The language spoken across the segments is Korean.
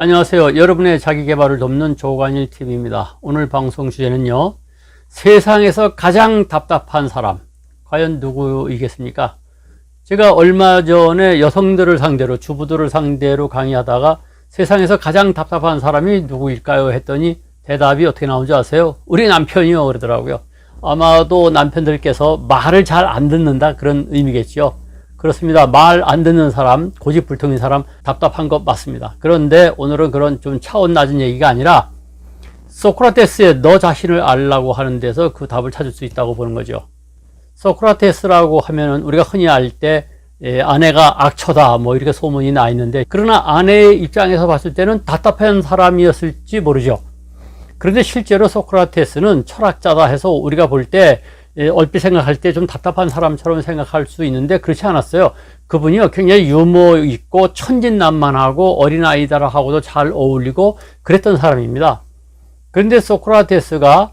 안녕하세요. 여러분의 자기 개발을 돕는 조관일 TV입니다. 오늘 방송 주제는요. 세상에서 가장 답답한 사람. 과연 누구이겠습니까? 제가 얼마 전에 여성들을 상대로, 주부들을 상대로 강의하다가 세상에서 가장 답답한 사람이 누구일까요? 했더니 대답이 어떻게 나온지 아세요? 우리 남편이요. 그러더라고요. 아마도 남편들께서 말을 잘 안 듣는다 그런 의미겠죠. 그렇습니다. 말 안 듣는 사람, 고집불통인 사람 답답한 것 맞습니다. 그런데 오늘은 그런 좀 차원 낮은 얘기가 아니라 소크라테스의 너 자신을 알라고 하는 데서 그 답을 찾을 수 있다고 보는 거죠. 소크라테스라고 하면은 우리가 흔히 알때 아내가 악처다 뭐 이렇게 소문이 나 있는데 그러나 아내의 입장에서 봤을 때는 답답한 사람이었을지 모르죠. 그런데 실제로 소크라테스는 철학자다 해서 우리가 볼 때 얼핏 생각할 때 좀 답답한 사람처럼 생각할 수 있는데 그렇지 않았어요. 그분이요 굉장히 유머 있고 천진난만하고 어린아이들하고도 잘 어울리고 그랬던 사람입니다. 그런데 소크라테스가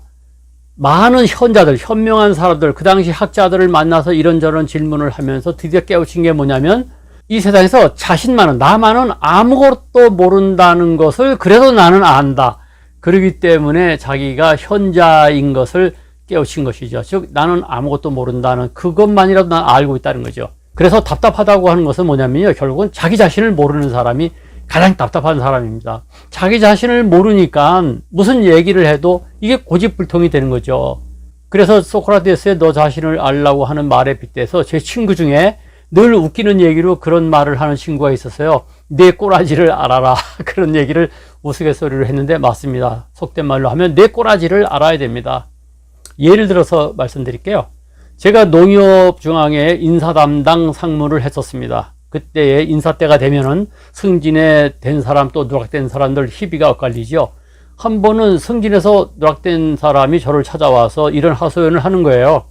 많은 현자들, 현명한 사람들, 그 당시 학자들을 만나서 이런저런 질문을 하면서 드디어 깨우친 게 뭐냐면 이 세상에서 자신만은, 나만은 아무것도 모른다는 것을 그래도 나는 안다. 그러기 때문에 자기가 현자인 것을 깨우친 것이죠. 즉, 나는 아무것도 모른다는 그것만이라도 난 알고 있다는 거죠. 그래서 답답하다고 하는 것은 뭐냐면요. 결국은 자기 자신을 모르는 사람이 가장 답답한 사람입니다. 자기 자신을 모르니까 무슨 얘기를 해도 이게 고집불통이 되는 거죠. 그래서 소크라테스의 너 자신을 알라고 하는 말에 빗대서 제 친구 중에 늘 웃기는 얘기로 그런 말을 하는 친구가 있었어요. 내 꼬라지를 알아라. 그런 얘기를 우스갯소리로 했는데 맞습니다. 속된 말로 하면 내 꼬라지를 알아야 됩니다. 예를 들어서 말씀드릴게요. 제가 농협중앙에 인사 담당 상무를 했었습니다. 그때의 인사 때가 되면은 승진에 된 사람 또 누락된 사람들 희비가 엇갈리죠. 한 번은 승진해서 누락된 사람이 저를 찾아와서 이런 하소연을 하는 거예요.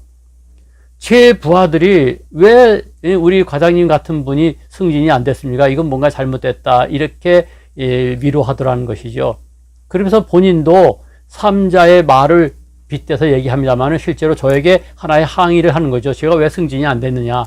제 부하들이 왜 우리 과장님 같은 분이 승진이 안 됐습니까? 이건 뭔가 잘못됐다. 이렇게 위로하더라는 것이죠. 그러면서 본인도 삼자의 말을 빗대서 얘기합니다만 실제로 저에게 하나의 항의를 하는 거죠. 제가 왜 승진이 안 됐느냐.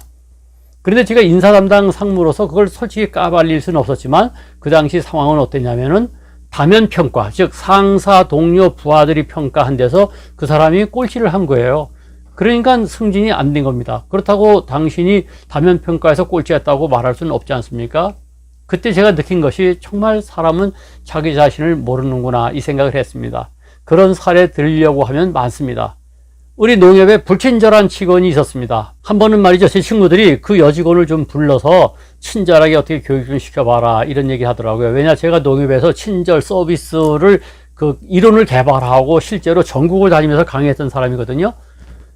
그런데 제가 인사 담당 상무로서 그걸 솔직히 까발릴 수는 없었지만 그 당시 상황은 어땠냐면은 다면 평가, 즉 상사, 동료, 부하들이 평가한 데서 그 사람이 꼴찌를 한 거예요. 그러니까 승진이 안 된 겁니다. 그렇다고 당신이 다면 평가에서 꼴찌했다고 말할 수는 없지 않습니까? 그때 제가 느낀 것이 정말 사람은 자기 자신을 모르는구나 이 생각을 했습니다. 그런 사례 들으려고 하면 많습니다. 우리 농협에 불친절한 직원이 있었습니다. 한 번은 말이죠. 제 친구들이 그 여직원을 좀 불러서 친절하게 어떻게 교육 좀 시켜봐라. 이런 얘기 하더라고요. 왜냐, 제가 농협에서 친절 서비스를 그 이론을 개발하고 실제로 전국을 다니면서 강의했던 사람이거든요.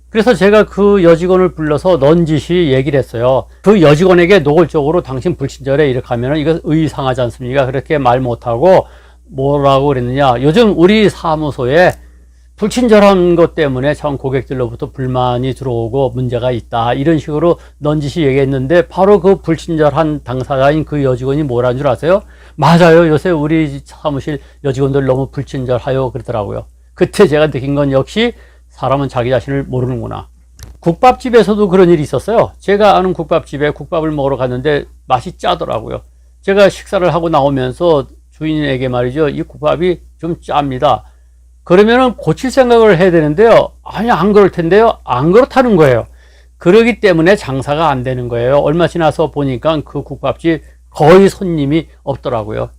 그래서 제가 그 여직원을 불러서 넌지시 얘기를 했어요. 그 여직원에게 노골적으로 당신 불친절해 이렇게 하면 이거 의상하지 않습니까? 그렇게 말 못하고 뭐라고 그랬느냐. 요즘 우리 사무소에 불친절한 것 때문에 참 고객들로부터 불만이 들어오고 문제가 있다. 이런 식으로 넌지시 얘기했는데 바로 그 불친절한 당사자인 그 여직원이 뭐라는 줄 아세요? 맞아요. 요새 우리 사무실 여직원들 너무 불친절하요. 그러더라고요. 그때 제가 느낀 건 역시 사람은 자기 자신을 모르는구나. 국밥집에서도 그런 일이 있었어요. 제가 아는 국밥집에 국밥을 먹으러 갔는데 맛이 짜더라고요. 제가 식사를 하고 나오면서 주인에게 말이죠. 이 국밥이 좀 짭니다. 그러면은 고칠 생각을 해야 되는데요. 아니, 안 그럴 텐데요. 안 그렇다는 거예요. 그러기 때문에 장사가 안 되는 거예요. 얼마 지나서 보니까 그 국밥집 거의 손님이 없더라고요.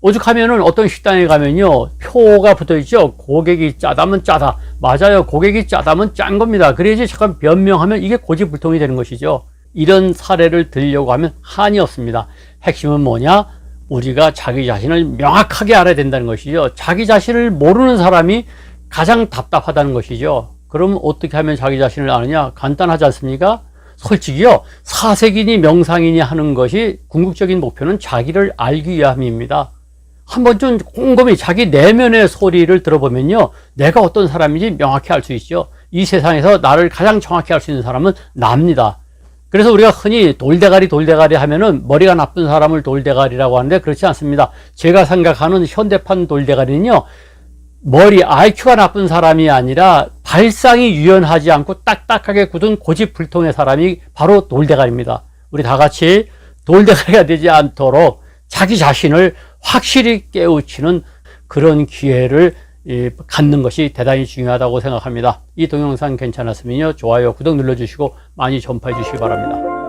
오죽하면은 어떤 식당에 가면요. 표가 붙어 있죠. 고객이 짜다면 짜다. 맞아요. 고객이 짜다면 짠 겁니다. 그래야지 잠깐 변명하면 이게 고집불통이 되는 것이죠. 이런 사례를 들려고 하면 한이 없습니다. 핵심은 뭐냐? 우리가 자기 자신을 명확하게 알아야 된다는 것이죠. 자기 자신을 모르는 사람이 가장 답답하다는 것이죠. 그럼 어떻게 하면 자기 자신을 아느냐? 간단하지 않습니까? 솔직히요, 사색이니 명상이니 하는 것이 궁극적인 목표는 자기를 알기 위함입니다. 한번 좀 곰곰이 자기 내면의 소리를 들어보면요, 내가 어떤 사람인지 명확히 알 수 있죠. 이 세상에서 나를 가장 정확히 알 수 있는 사람은 납니다. 그래서 우리가 흔히 돌대가리 돌대가리 하면은 머리가 나쁜 사람을 돌대가리라고 하는데 그렇지 않습니다. 제가 생각하는 현대판 돌대가리는요. 머리 IQ가 나쁜 사람이 아니라 발상이 유연하지 않고 딱딱하게 굳은 고집불통의 사람이 바로 돌대가리입니다. 우리 다 같이 돌대가리가 되지 않도록 자기 자신을 확실히 깨우치는 그런 기회를 이, 갖는 것이 대단히 중요하다고 생각합니다. 이 동영상 괜찮았으면요. 좋아요, 구독 눌러주시고 많이 전파해 주시기 바랍니다.